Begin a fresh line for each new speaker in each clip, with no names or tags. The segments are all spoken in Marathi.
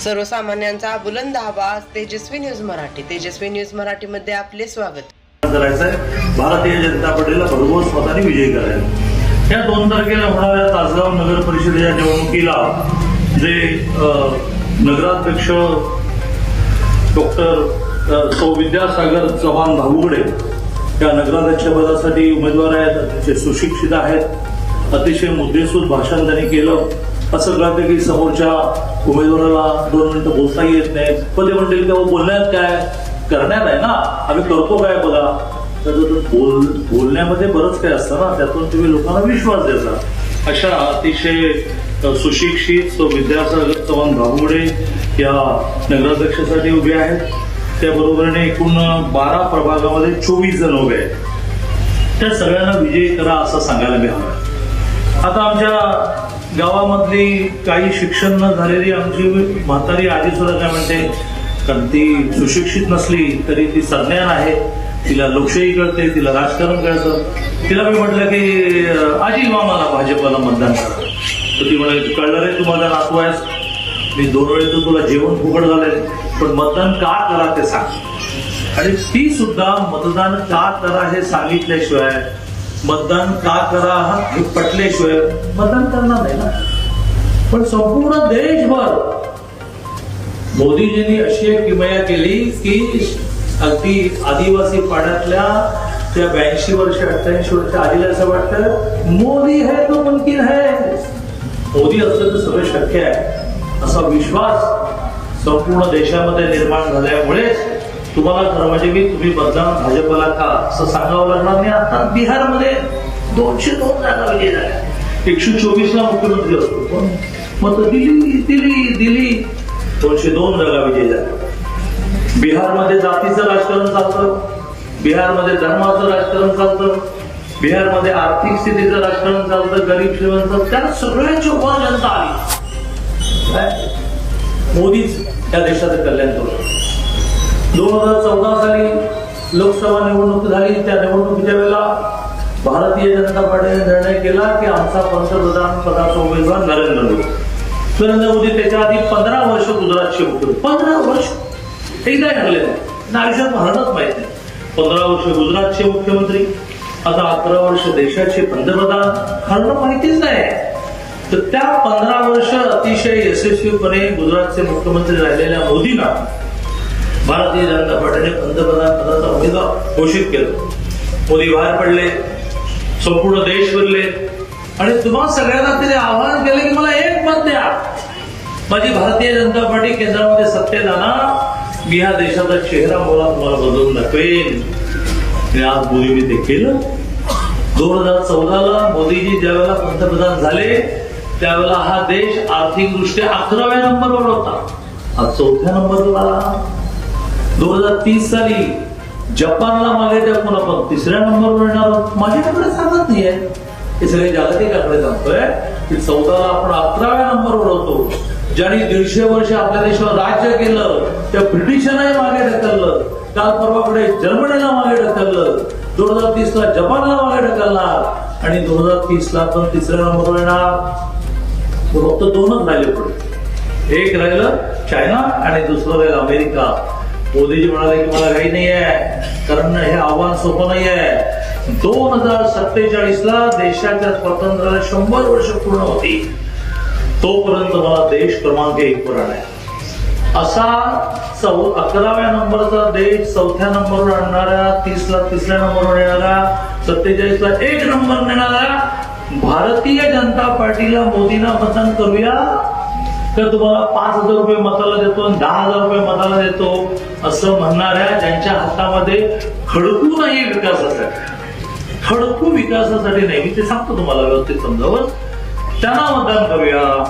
सर्वसामान्यांचा बुलंद आवाज तेजस्वी न्यूज मराठी. तेजस्वी न्यूज मराठीमध्ये आपले स्वागत.
करायचंय. भारतीय जनता पार्टीला भरघोस मताने विजयी करायचं. या दोन तारखेला होणाऱ्या तासगाव नगर परिषदेच्या निवडणुकीला जे नगराध्यक्ष डॉक्टर सौ विद्यासागर चव्हाण भाऊगडे या नगराध्यक्षपदासाठी उमेदवार आहेत अतिशय सुशिक्षित आहेत अतिशय मुद्देसूद भाषण त्यांनी केलं. असं कळतं की समोरच्या उमेदवाराला दोन मिनिटं बोलता येत नाही. पण ते म्हणतील की बोलण्यात काय करण्यात आहे ना? आम्ही करतो काय बघा तर बोल बोलण्यामध्ये बरंच काय असतं ना? त्यातून तुम्ही लोकांना विश्वास द्यायचा अशा अतिशय सुशिक्षित विद्यासागर चव्हाण भागवडे या नगराध्यक्षासाठी उभे आहेत. त्याबरोबरीने एकूण बारा प्रभागामध्ये चोवीस जण उभे आहेत. त्या सगळ्यांना विजयी करा असं सांगायला मी हवं आता आमच्या गावामधली काही शिक्षण न झालेली आमची म्हातारी आधी सुद्धा काय म्हणते कारण ती सुशिक्षित नसली तरी ती संज्ञान आहे. तिला लोकशाही कळते तिला राजकारण कळतं. तिला मी म्हटलं की आजी मग मला भाजपला मतदान करा. तर ती म्हणाली कळलं रे तू माझा नातू आहेस. मी दोन वेळेचं तुला जेवण फुकट झालंय पण मतदान का करा ते सांग. आणि ती सुद्धा मतदान का करा हे सांगितल्याशिवाय मतदान का करा हे पटल्याशिवाय मतदान करणार नाही ना. पण संपूर्ण देशभर मोदीजींनी अशी एक किमया केली की अगदी आदिवासी पाड्यातल्या त्या ब्याऐंशी वर्ष अठ्ठ्याऐंशी वर्ष आधीला असं वाटतं मोदी है तो मुमकिन है. मोदी असलं तर सगळं शक्य आहे. असा विश्वास संपूर्ण देशामध्ये निर्माण झाल्यामुळेच तुम्हाला खरं म्हणजे की तुम्ही बदनाम भाजपला का? असं सांगावं लागणार नाही. आता बिहारमध्ये दोनशे दोन जागा विजय झाल्या. एकशे चोवीस ला मुख्यमंत्री असतो पण मग दिली दिली दिली दोनशे दोन जागा विजय झाल्या. बिहारमध्ये जातीचं राजकारण चालतं. बिहारमध्ये धर्माचं राजकारण चालतं. बिहारमध्ये आर्थिक स्थितीचं राजकारण चालतं. गरीब श्रीमंत. त्या सगळ्यांची वर जनता आली. काय? मोदीच या देशाचं कल्याण करू दोन हजार चौदा साली लोकसभा निवडणूक झाली. त्या निवडणुकीच्या वेळेला भारतीय जनता पार्टीने निर्णय केला की आमचा पंतप्रधान पदाचा उमेदवार नरेंद्र मोदी. नरेंद्र मोदी त्याच्या आधी पंधरा वर्ष गुजरातचे होते. पंधरा वर्ष? एकदा घडले नाही आयुष्यात हरणच माहीत नाही. पंधरा वर्ष गुजरातचे मुख्यमंत्री आता अकरा वर्ष देशाचे पंतप्रधान हरणं माहितीच नाही. तर त्या पंधरा वर्ष अतिशय यशस्वीपणे गुजरातचे मुख्यमंत्री राहिलेल्या मोदींना भारतीय जनता पार्टीने पंतप्रधान पदाचा उमेदवार घोषित केलं. मोदी बाहेर पडले संपूर्ण देश फिरले आणि तुम्हाला सगळ्यांना तिथे आवाहन केलं की मला एक मत द्या. माझी भारतीय जनता पार्टी केंद्रामध्ये सत्तेत आणा मी ह्या देशाचा चेहरा मला तुम्हाला बदलून दाखवेन. आणि आज मोदी मी ते केलं. दोन हजार चौदाला मोदीजी ज्यावेळेला पंतप्रधान झाले त्यावेळेला हा देश आर्थिकदृष्ट्या अकराव्या नंबरवर होता. आज चौथ्या नंबरवर आला. दोन हजार तीस साली जपानला मागे टाकून आपण तिसऱ्या नंबरवर येणार माझ्याकडे सांगत नाहीये हे सगळे जागतिक आकडे सांगतोय. की चौदाला आपण अकराव्या नंबरवर होतो. ज्यांनी दीडशे वर्ष आपल्या देशावर राज्य केलं त्या ब्रिटिशांनाही मागे ढकललं. काल परवाकडे जर्मनीला मागे ढकललं. दोन हजार तीस ला जपानला मागे ढकलणार. आणि दोन हजार तीस ला पण तिसऱ्या नंबरवर येणार. फक्त दोनच राहिले पुढे. एक राहिलं चायना आणि दुसरं राहिलं अमेरिका. मोदीजी म्हणाले की मला काही नाही आहे कारण हे आव्हान सोपं नाही आहे दोन हजार सत्तेचाळीस ला देशाच्या स्वातंत्र्याला शंभर वर्ष पूर्ण होती तोपर्यंत मला देश क्रमांक एक वर आणाय असा चौ अकराव्या नंबरचा देश चौथ्या नंबरवर आणणाऱ्या तीसला तिसऱ्या नंबरवर येणाऱ्या सत्तेचाळीस ला एक नंबर नेणाऱ्या भारतीय जनता पार्टीला मोदींना मतदान करूया. तर तुम्हाला पाच हजार रुपये मताला देतो आणि दहा हजार रुपये मताला देतो. असं म्हणणाऱ्या ज्यांच्या हातामध्ये खडकू नाही विकासासाठी. खडकू विकासासाठी नाही. मी ते सांगतो तुम्हाला व्यवस्थित समजावं त्यांना मतदान करूया.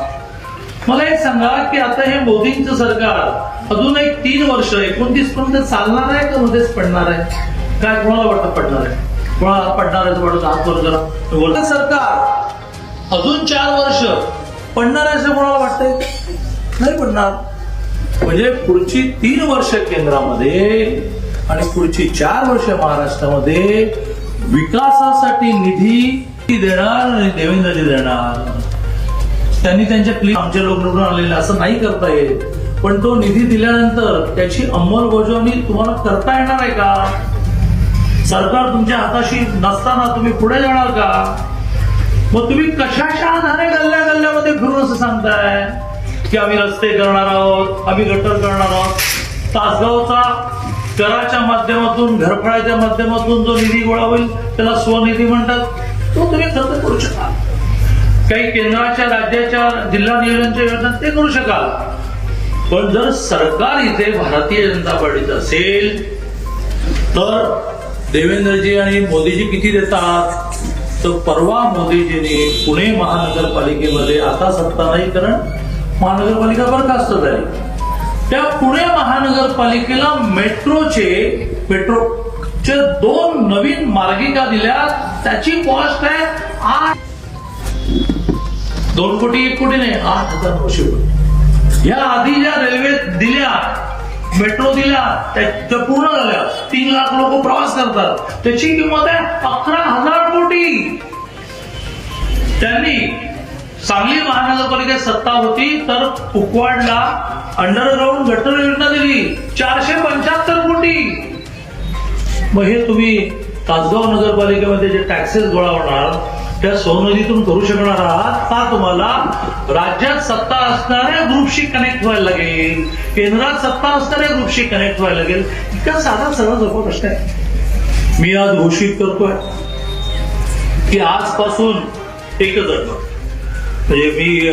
मला हे सांगा की आता हे मोदींचं सरकार अजून एक तीन वर्ष एकोणतीस पर्यंत चालणार आहे का मध्येच पडणार आहे? काय कोणाला वाटतं पडणार आहे? कोणाला पडणार आहे वाटत हात वर जरा. बोलता सरकार अजून चार वर्ष पडणार आहे असं कोणाला वाटतंय? नाही पडणार. म्हणजे पुढची तीन वर्ष केंद्रामध्ये आणि पुढची चार वर्ष महाराष्ट्रामध्ये विकासासाठी निधी देणार आणि देवेंद्रजी देणार. त्यांनी त्यांच्या क्लिप आमच्या लोक निवडून आलेले असं नाही करता येत. पण तो निधी दिल्यानंतर त्याची अंमलबजावणी तुम्हाला करता येणार आहे का? सरकार तुमच्या हाताशी नसताना तुम्ही पुढे जाणार का? मग तुम्ही कशाच्या आधारे गल्ल्या गल्ल्यामध्ये फिरून असं सांगताय? की आम्ही रस्ते करणार आहोत आम्ही गटर करणार आहोत. तासगावचा कराच्या माध्यमातून घरफळाच्या माध्यमातून जो निधी गोळा होईल त्याला स्वनिधी म्हणतात. तो तुम्ही खर्च करू शकाल. काही केंद्राच्या राज्याच्या जिल्हा नियोजनच्या योजना ते करू शकाल. पण जर सरकार इथे भारतीय जनता पार्टीचं असेल तर देवेंद्रजी आणि मोदीजी किती देतात? तर परवा मोदीजींनी पुणे महानगरपालिकेमध्ये आता सत्ता नाही कारण महानगरपालिका बरखास्त झाली. त्या पुणे महानगरपालिकेला मेट्रोचे मेट्रोचे दोन नवीन मार्गिका दिल्या. त्याची कॉस्ट आहे आठ दोन कोटी एक कोटी नाही आठ हजार नऊशे कोटी या आधी ज्या रेल्वे दिल्या मेट्रो दिल्या त्या त्या पूर्ण झाल्या. तीन लाख लोक प्रवास करतात. त्याची किंमत आहे अकरा हजार कोटी. त्यांनी सांगली महानगरपालिकेत सत्ता होती तर कुकवाडला अंडरग्राऊंड गटर योजना दिली. चारशे पंच्याहत्तर कोटी. मग हे तुम्ही तासगाव नगरपालिकेमध्ये जे टॅक्सेस गोळा होणार त्या सोनदीतून करू शकणार आहात का तुम्हाला राज्यात सत्ता असणाऱ्या ग्रुपशी कनेक्ट व्हायला लागेल केंद्रात सत्ता असणाऱ्या ग्रुपशी कनेक्ट व्हायला लागेल इतका साधा सरळ सोपा प्रश्न आहे. मी आज घोषित करतोय की आजपासून एकच अट म्हणजे मी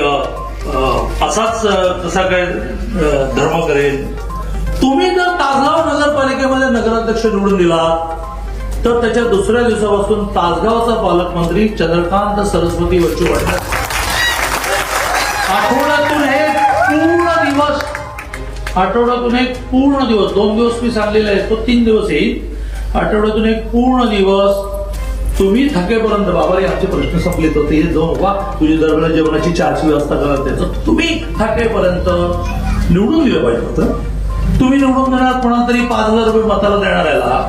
असाच कसा काय धर्म करेन. तुम्ही जर तासगाव नगरपालिकेमध्ये नगराध्यक्ष निवडून दिला तर त्याच्या दुसऱ्या दिवसापासून तासगावचा पालकमंत्री चंद्रकांत सरस्वती वच्चू वाटतात आठवड्यातून एक पूर्ण दिवस आठवड्यातून एक पूर्ण दिवस दोन दिवस मी सांगलेला आहे तो तीन दिवस येईल. आठवड्यातून एक पूर्ण दिवस तुम्ही थकेपर्यंत बाबा रे आमचे प्रश्न संपले होते हे जाऊन वा तुझी दरवेळेला जेवणाची चारची व्यवस्था करा त्याचं तुम्ही थकेपर्यंत निवडून दिलं पाहिजे होतं तुम्ही निवडून देणार कोणाला तरी पाच हजार रुपये मताला देणार याला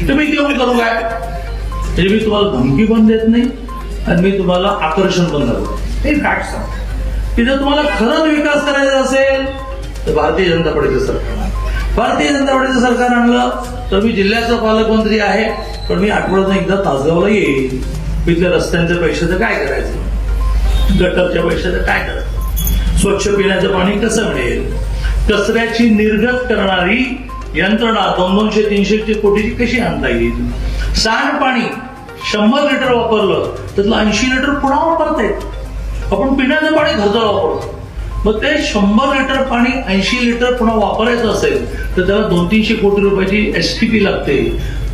तुम्ही तेवढी करू काय? म्हणजे मी तुम्हाला धमकी पण देत नाही आणि मी तुम्हाला आकर्षण पण करतो हे फॅक्ट सांग की जर तुम्हाला खरंच विकास करायचा असेल तर भारतीय जनता पार्टीचं सरकार. भारतीय जनता पार्टीचं सरकार आणलं तर मी जिल्ह्याचा पालकमंत्री आहे पण मी आठवड्यातून एकदा तासगावला येईल. तिथल्या रस्त्यांच्या पैशाचं काय करायचं? गटरच्या पैशाचं काय करायचं? स्वच्छ पिण्याचं पाणी कसं मिळेल? कचऱ्याची निर्गत करणारी यंत्रणा दोन दोनशे तीनशे कोटीची कशी आणता येईल? सांडपाणी शंभर लिटर वापरलं त्यातलं ऐंशी लिटर पुन्हा वापरतायत आपण पिण्याचं पाणी घरचं वापरतो. मग ते शंभर लिटर पाणी ऐंशी लिटर पुन्हा वापरायचं असेल तर त्याला दोन तीनशे कोटी रुपयाची एस टी पी लागते.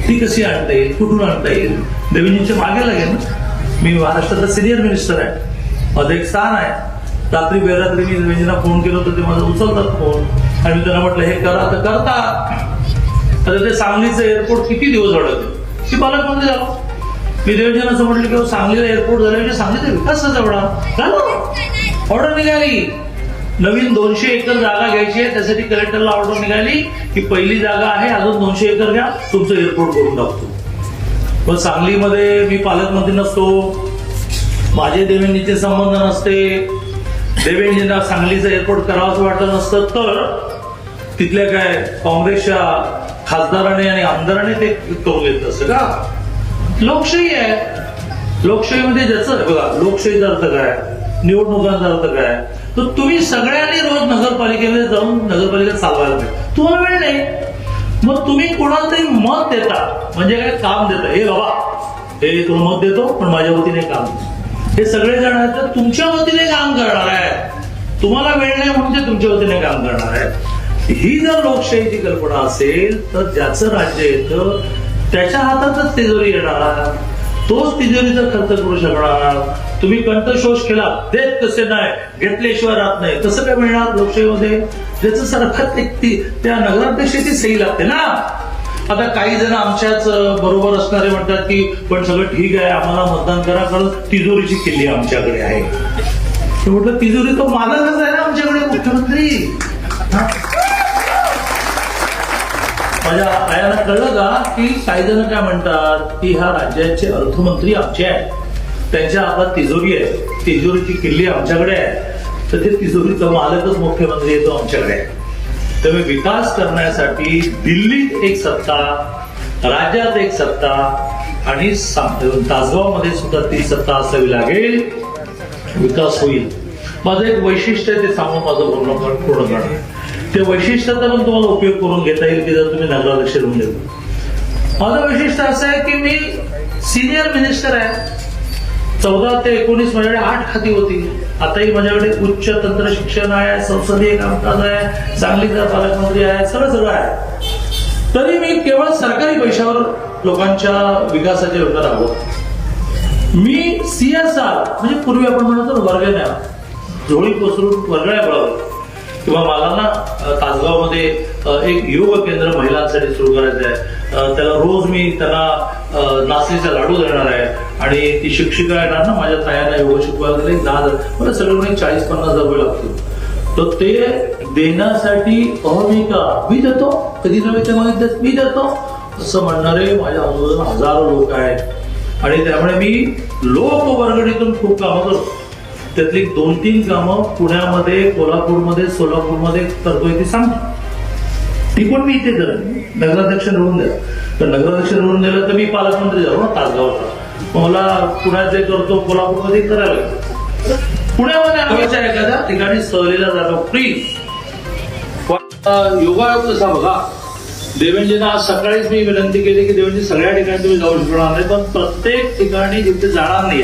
ती कशी आणता येईल? कुठून आणता येईल? देवीजींच्या मागे लागेल ना. मी महाराष्ट्राचा सिनियर मिनिस्टर आहे. माझं एक स्थान आहे. रात्री बेरात्री मी देवीजींना फोन केला तर ते माझं उचलतात फोन आणि मी त्यांना म्हटलं हे करा तर करता. आता ते सांगलीचं एअरपोर्ट किती दिवस अडवते ती पालकमंत्री झालो. मी देवजना असं म्हटलं की सांगलीला एअरपोर्ट झाल्या म्हणजे सांगलीचा विकास कसा एवढा ऑर्डर निघाली. नवीन दोनशे एकर जागा घ्यायची आहे त्यासाठी कलेक्टरला ऑर्डर निघाली की पहिली जागा आहे अजून दोनशे एकर घ्या तुमचं एअरपोर्ट करून टाकतो. मग सांगलीमध्ये मी पालकमंत्री नसतो माझे देवेंद्रचे संबंध नसते देवेंद्रजींना सांगलीचं एअरपोर्ट करावंसं वाटलं नसतं तर तिथल्या काय काँग्रेसच्या खासदाराने आणि आमदाराने ते करून घेतलं असतं का? लोकशाही आहे. लोकशाहीमध्ये ज्याचं बघा लोकशाहीचा अर्थ काय? निवडणुकांचा अर्थ काय? तर तुम्ही सगळ्यांनी रोज नगरपालिकेमध्ये जाऊन नगरपालिका चालवायला पाहिजे. तुम्हाला वेळ नाही. मग तुम्ही कोणाला तरी मत देता. म्हणजे काय? काम देता. हे बाबा हे तुला मत देतो पण माझ्या वतीने काम हे सगळे जण आहेत तर तुमच्या वतीने काम करणार आहे तुम्हाला वेळ नाही म्हणजे तुमच्या वतीने काम करणार आहे ही जर लोकशाहीची कल्पना असेल तर ज्याचं राज्य येतं त्याच्या हातातच तिजोरी येणार तोच तिजोरीचा खर्च करू शकणार. तुम्ही कंठशोष केला देत कसे नाही घेतल्याशिवाय राहत नाही. तसं काय मिळणार लोकशाहीमध्ये? ज्याचं सरखत ती- त्या नगराध्यक्षाची सही लागते ना? आता काही जण आमच्याच बरोबर असणारे म्हणतात की पण सगळं ठीक आहे आम्हाला मतदान करा कारण तिजोरीची किल्ली आमच्याकडे आहे. म्हटलं तिजोरी तो मालकच आहे ना आमच्याकडे मुख्यमंत्री हा? माझ्या आयाला कळलं का की काही जण काय म्हणतात की ह्या राज्याचे अर्थमंत्री आमचे आहेत. त्यांच्या हातात तिजोरी आहे तिजोरीची किल्ली आमच्याकडे आहे तर ते तिजोरीचा मालकच मुख्यमंत्री येतो आमच्याकडे तुम्ही त्यामुळे विकास करण्यासाठी दिल्लीत एक सत्ता राज्यात एक सत्ता आणि तासगाव सुद्धा ती सत्ता असावी लागेल. विकास होईल. माझं एक वैशिष्ट्य आहे ते सांगून माझं पूर्ण पूर्ण करणार. ते वैशिष्ट्याचा पण तुम्हाला उपयोग करून घेता येईल की जर तुम्ही नगरा लक्ष देऊन गेलो माझं वैशिष्ट्य असं आहे की मी सिनियर मिनिस्टर आहे. चौदा ते एकोणीस माझ्याकडे आठ खाती होती. आताही माझ्याकडे उच्च तंत्र शिक्षण आहे संसदीय कामकाज आहे सांगलीचा पालकमंत्री आहे सगळं सगळं आहे. तरी मी केवळ सरकारी पैशावर लोकांच्या विकासाच्या योजना राबवतो मी सीएसआर म्हणजे पूर्वी आपण म्हणतो वर्गण्या झोळी पसरून वर्गण्या पळवल्या किंवा मला ना तासगावमध्ये एक योग केंद्र महिलांसाठी सुरू करायचं आहे. त्याला रोज मी त्याला नाचणीचा लाडू देणार आहे. आणि ती शिक्षिका येणार ना माझ्या तायांना योग शिकवायला दहा हजार. मला सगळं चाळीस पन्नास हजार रुपये लागतील. तर ते देण्यासाठी अहमिका मी देतो. कधी नव्हे ते मागितलं? मी देतो. असं म्हणणारे माझ्या आजूबाजूला हजारो लोक आहेत. आणि त्यामुळे मी लोक वर्गणीतून खूप कामं करतो त्यातली दोन तीन कामं पुण्यामध्ये कोल्हापूरमध्ये सोलापूरमध्ये करतोय ती सांगतो. ती पण मी इथे करेन नगराध्यक्ष निवडून द्या तर नगराध्यक्ष निवडून दिलं तर मी पालकमंत्री झालो ना तासगावचा. मला पुण्याचे करतो कोल्हापूरमध्ये करायला लागेल. पुण्यामध्ये आमच्या एखाद्या ठिकाणी सहलीला जातो. प्लीज योगायोग कसा बघा. देवेंजींना आज सकाळीच मी विनंती केली की देवेंजी सगळ्या ठिकाणी तुम्ही जाऊ शकणार नाही पण प्रत्येक ठिकाणी जिथे जाणार नाही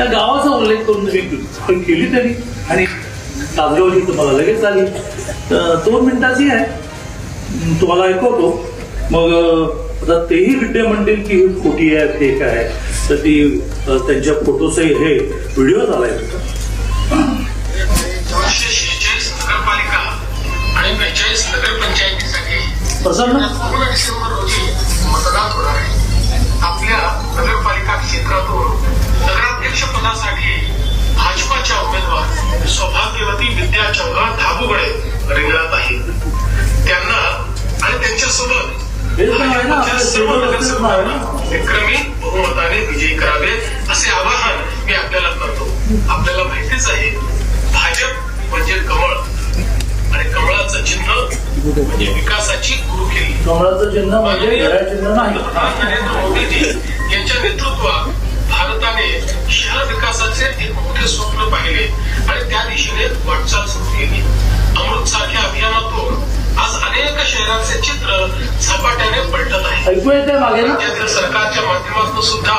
त्या गावाचा उल्लेख करून केली. पण केली तरी आणि तासगावची तुम्हाला लगेच आली. दोन मिनिटाची आहे. तुम्हाला ऐकवतो. मग आता तेही विद्या म्हणतील की ही खोटी आहे फेक आहे. तर ती त्यांच्या फोटोसही हे व्हिडिओ झालाय.
नगरपालिका आणि बेचाळीस नगरपंचायतीसाठी
प्रसन्न?
पूर्ण डिसेंबर रोजी मतदान होणार आहे. आपल्या नगरपालिका क्षेत्रातून नगराध्यक्ष पदासाठी भाजपाच्या उमेदवार सौभाग्यवती विद्या चव्हाण धाबुगडे रिंगणात आहेत. त्यांना आणि त्यांच्यासोबत भाजपच्या सर्व नगरसेवकांना विक्रमी बहुमताने विजयी करावे असे आवाहन मी आपल्याला करतो. आपल्याला माहितीच आहे भाजप म्हणजे कमळ. आणि कमळाचं चिन्ह म्हणजे विकासाची गुरुकिल्ली
कमळाचं चिन्ह म्हणजे
पंतप्रधान नरेंद्र मोदीजी यांच्या नेतृत्वात शहर विकासाचे एक मोठे स्वप्न पाहिले आणि त्या दिशेने वाटचाल सुरू केली. अमृत सारख्या अभियानातून आज अनेक शहरांचे चित्र झपाट्याने पलटत आहे राज्यातील सरकारच्या माध्यमातून सुद्धा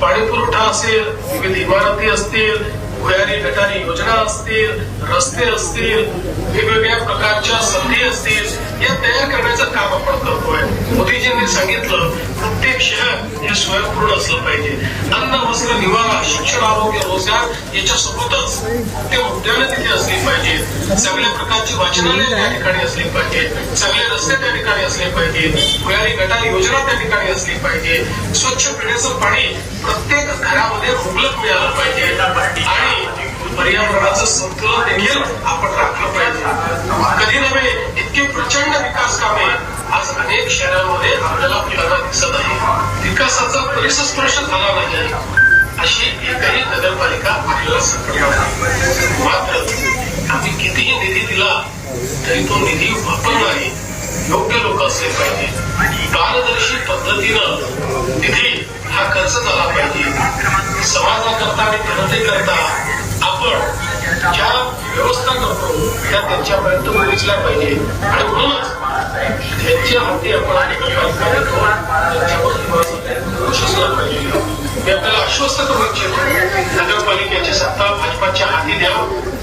पाणी पुरवठा असेल विविध इमारती असतील भुयारी गटारी योजना असतील रस्ते असतील वेगवेगळ्या प्रकारच्या संधी असतील या तयार करण्याचं काम आपण करतोय. मोदीजींनी सांगितलं प्रत्येक शहर हे स्वयंपूर्ण असलं पाहिजे. अन्न वस्त्र निवारा शिक्षण आरोग्य रोजगार याच्या सोबतच ते उद्यानं तिथे असली पाहिजे. चांगल्या प्रकारची वाचनालय त्या ठिकाणी असली पाहिजे. चांगले रस्ते त्या ठिकाणी असले पाहिजे. भुयारी गटार योजना त्या ठिकाणी असली पाहिजे. स्वच्छ पिण्याचं पाणी प्रत्येक घरामध्ये उपलब्ध मिळालं पाहिजे. आणि पर्यावरणाचं संतुलन देखील आपण राखलं पाहिजे. कधी नव्हे इतके प्रचंड विकास कामे आज अनेक शहरांमध्ये आपल्याला फिरायला दिसत आहे विकासाचा परिसस्पर्श झाला नाही अशी एकही नगरपालिका आपल्याला सापडणार मात्र आम्ही कितीही निधी दिला तरी तो निधी वापरणारे योग्य लोक असले पाहिजे. पारदर्शी पद्धतीनं निधी हा खर्च झाला पाहिजे. त्या त्यांच्यापर्यंत पोहोचल्या पाहिजे. आणि म्हणूनच त्यांच्या हाती आपण त्यांच्यावर मी आपल्याला आश्वस्त करू इच्छितो नगरपालिकेची सत्ता भाजपाच्या हाती द्या.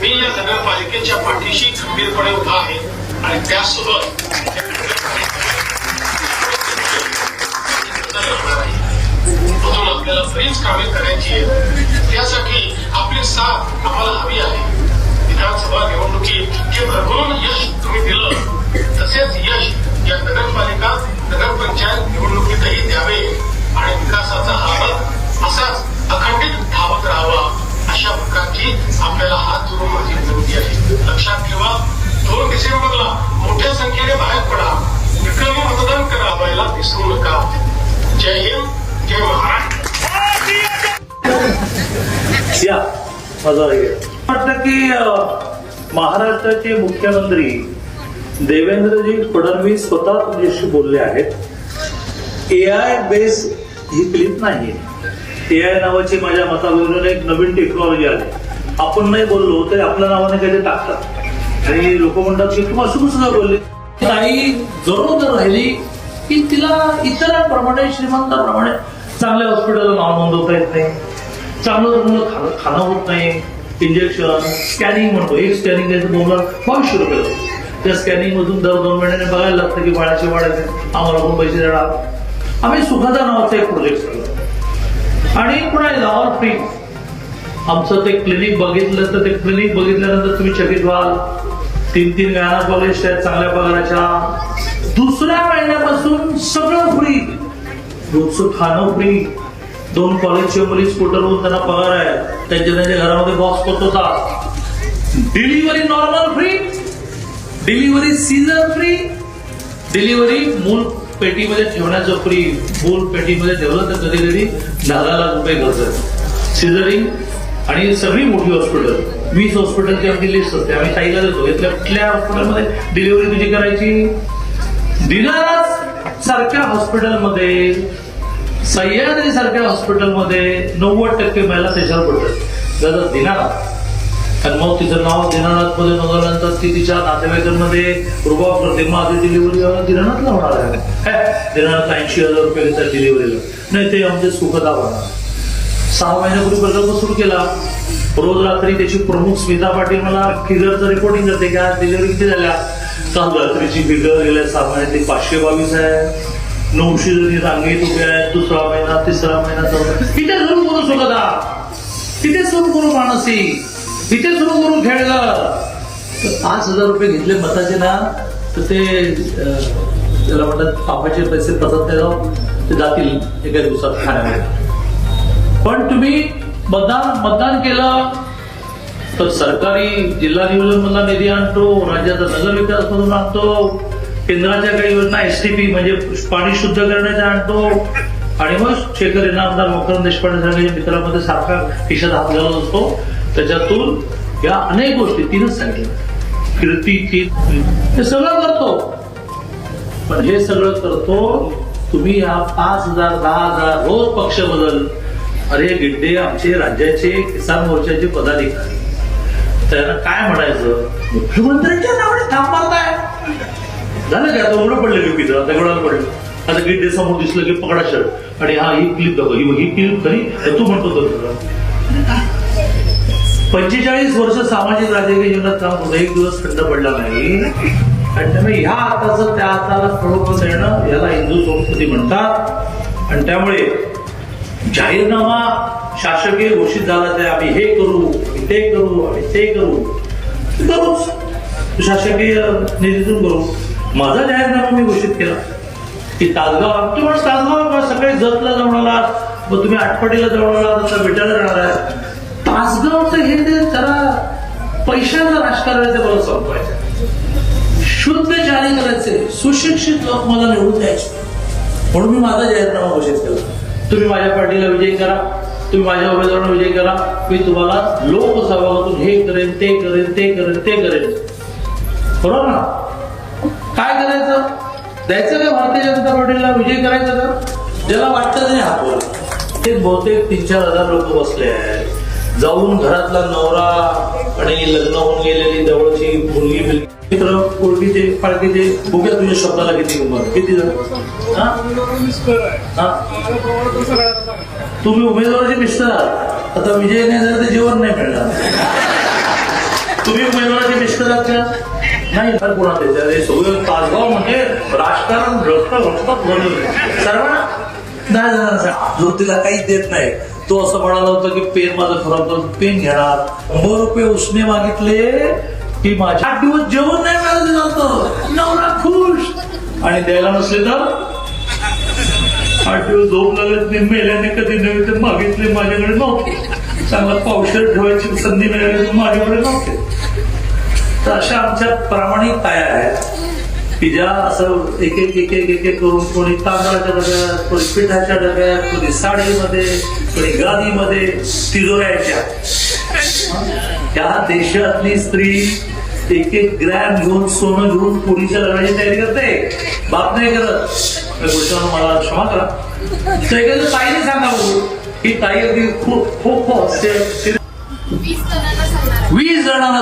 मी या नगरपालिकेच्या पाठीशी खंबीरपणे उभा आहे. आणि त्यासोबत म्हणून आपल्याला बरीच कामे करायची आहेत. त्यासाठी आपली साथ आम्हाला हवी आहे. विधानसभा निवडणुकीत जे भरभरून यश तुम्ही दिलं. तसेच यश या नगरपालिका नगरपंचायत निवडणुकीतही द्यावे आणि विकासाचा हा रथ असाच अखंडित धावत राहावा अशा प्रकारची आपल्याला हात जोडून माझी विनंती आहे. लक्षात ठेवा दोन डिसेंबरला मोठ्या संख्येने बाहेर पडा. विक्रमी मतदान करा व्हायला विसरू नका. जय हिंद जय महाराष्ट्र.
वाटतं की महाराष्ट्राचे मुख्यमंत्री देवेंद्रजी फडणवीस स्वतः तुमच्याशी बोलले आहेत. ए आय बेस ही क्लिप नाही ए आय नावाची माझ्या मतावरून एक नवीन टेक्नॉलॉजी आली. आपण नाही बोललो तरी आपल्या नावाने काहीतरी टाकतात. आणि लोक म्हणतात की तू असं कसं काय बोलले? ताई जरूर जर राहिली की तिला इतरांप्रमाणे श्रीमंतांप्रमाणे चांगल्या हॉस्पिटलला नाव नोंदवता येत नाही. चांगलं खाणं खाणं होत नाही. इंजेक्शन स्कॅनिंग म्हणतो. एक स्कॅनिंग द्यायचं दोन लाख बावीसशे रुपये त्या स्कॅनिंग मधून दर दोन महिन्याने बघायला लागतं की बाळाचे वाढायचे. आम्हाला पण पैसे देणार आम्ही सुखादा नावाचा एक प्रोजेक्ट केला. आणि पुन्हा ऑल फ्री आमचं ते क्लिनिक बघितलं तर ते क्लिनिक बघितल्यानंतर तुम्ही चकित व्हाल. तीन तीन गायनाकॉलॉजिस्ट आहेत चांगल्या पगाराच्या. दुसऱ्या महिन्यापासून सगळं फ्री रोजचं खाणं फ्री दोन कॉलेजच्या मुली स्कूटरवरून त्यांना पगार आहे. त्यांच्या त्यांच्या घरामध्ये बॉक्स होतात delivery normal free delivery caesar free delivery मूल पेटीमध्ये ठेवण्याचं फ्री मूल पेटीमध्ये ठेवलं तर कधी कधी दहा लाख रुपये खर्च सिझरिंग आणि सगळी मोठी हॉस्पिटल वीस हॉस्पिटलची आमची लिस्ट असते. आम्ही ताईला देतो. इथल्या कुठल्या हॉस्पिटलमध्ये डिलिव्हरी तुझी करायची? दिनाराज सारख्या हॉस्पिटलमध्ये सह्याद्री सारख्या हॉस्पिटलमध्ये नव्वद टक्के महिला त्याच्यावर पडतात. दादा दिनानाथ आणि मग तिचं नाव दिनानाथमध्ये नोंदवल्यानंतर ती तिच्या नातेवाईकांमध्ये रुबा करते आधी डिलिव्हरी दिनानाथला होणार आहे. दिनानाथ ऐंशी हजार रुपये घेतात डिलिव्हरीला नाही ते आमचे सुखदा होणार. सहा महिन्यापूर्वी प्रकल्प सुरू केला. रोज रात्री त्याची प्रमुख स्मिता पाटील मला फिगरचं रिपोर्टिंग करते की आज डिलिव्हरी किती झाल्या? काल रात्रीची फिगर गेल्या सहा महिन्यात पाचशे बावीस आहे. नऊशे जणी रांगे उभ्या आहेत दुसरा महिना तिसरा महिना चौथा. तिथे सुरू करू सुखदा तिथे सुरू करू मानसी. तिथे सुरू करू खेळलं. पाच हजार रुपये घेतले मताचे ना तर ते त्याला म्हणतात पापाचे पैसे पचत नाही जाऊ ते जातील एका दिवसात खाण्यामध्ये. पण तुम्ही मतदान मतदान केलं तर सरकारी जिल्हा नियोजन मधला निधी आणतो राज्याचा नगर विकास मधून आणतो केंद्राच्या काही योजना एसटीपी म्हणजे पाणी शुद्ध करण्याचा आणतो आणि मग शेखर यांना आमदार मकरंद देशपांडे सारख्या मित्रामध्ये सारखा खिशात हात असतो त्याच्यातून या अनेक गोष्टी तिनंच सांगितल्या. कीर्ती की हे सगळं करतो. पण हे सगळं करतो तुम्ही या पाच हजार दहा हजार रोज पक्ष बदल. अरे गिड्डे आमचे राज्याचे किसान मोर्चाचे पदाधिकारी. त्यांना काय म्हणायचं? मुख्यमंत्र्यांच्या नावाने थांब मारताय. झालं का आता एवढं पडलं लिपीचं आता एवढं पडलं. आता गिड्डे समोर दिसलं की पकडा शर्ट आणि हा ही क्लिप दाखव ही ही क्लिप तरी तू म्हणतो तर पंचेचाळीस वर्ष सामाजिक राजकीय जीवनात काम होतं एक दिवस खंड पडला नाही. आणि त्यामुळे ह्या हाताचं त्या हाताला खरोखर देणं याला हिंदू संस्कृती म्हणतात. आणि त्यामुळे जाहीरनामा शासकीय घोषित झाला तर आम्ही हे करू आम्ही ते करू आम्ही ते करू. करूच. शासकीय निधीतून करू. माझा जाहीरनामा मी घोषित केला. की तासगाव तुम्ही म्हणा तासगाव सकाळी जतला जाऊन आलात मग तुम्ही आठपाटीला जाऊन आलात आता भेटायला राहणार आहे. तासगावचं हे ते जरा पैशाचं राजकारण ते मला संपवायचं शुद्ध जारी करायचे सुशिक्षित लोक मला निवडून द्यायचे. म्हणून मी माझा जाहीरनामा घोषित केला. तुम्ही माझ्या पार्टीला विजय करा. तुम्ही माझ्या उमेदवारांना विजय करा. मी तुम्हाला लोकसहभागातून हे करेन ते करेन ते करेन ते करेन. बरोबर ना? काय करायचं? द्यायचं काय भारतीय जनता पार्टीला? विजय करायचं का? ज्याला वाटतं नाही हातवर ते बहुतेक तीन चार हजार लोक बसले आहेत. जाऊन घरातला नवरा आणि लग्न होऊन गेलेली जवळची मुलगी बिलगी मित्र पोरगीचे पालखीचे बघूया तुझ्या शब्दाला किती उमर? किती जण? हा? हा? तुम्ही उमेदवाराचे मिस्टर आहात. आता विजय नाही झाला तर जीवन नाही मिळणार. तुम्ही उमेदवाराचे मिस्टर आहात का? नाही तर कोणाला द्यायचं? सगळं तासगाव म्हणजे राजकारण रक्त भ्रष्ट बनवलं सर्वांना दहा जणांसाठी जो तिला काहीच देत नाही. तो असं म्हणाला होता की पेन माझं खराब झालं पेन घेणार. शंभर रुपये उसने मागितले की माझ्या आठ दिवस जेवण नाही मिळालं जातं नवरा खुश. आणि द्यायला नसले तर? आठ दिवस झोप लागत नाही. मेल्याने कधी नव्हे तर मागितले माझ्याकडे नव्हते. चांगला पावशेर ठेवायची संधी मिळाली तर माझ्याकडे नव्हते. तर अशा आमच्या प्रामाणिक पाया आहेत की ज्या असं एक एक एक एक एक करून कोणी तांदळाच्या डब्यात कोणी पिठाच्या डब्यात कोणी साडीमध्ये कोणी गादीमध्ये तिजोऱ्याच्या त्या देशातली स्त्री एक एक ग्रॅम घेऊन सोनं घेऊन पुरीच्या लग्नाची तयारी करते बाप नाही करत मला क्षमा करा तर एखाद्या ताईने सांगावं ही ताई अगदी खूप खूप असते वीस जणांना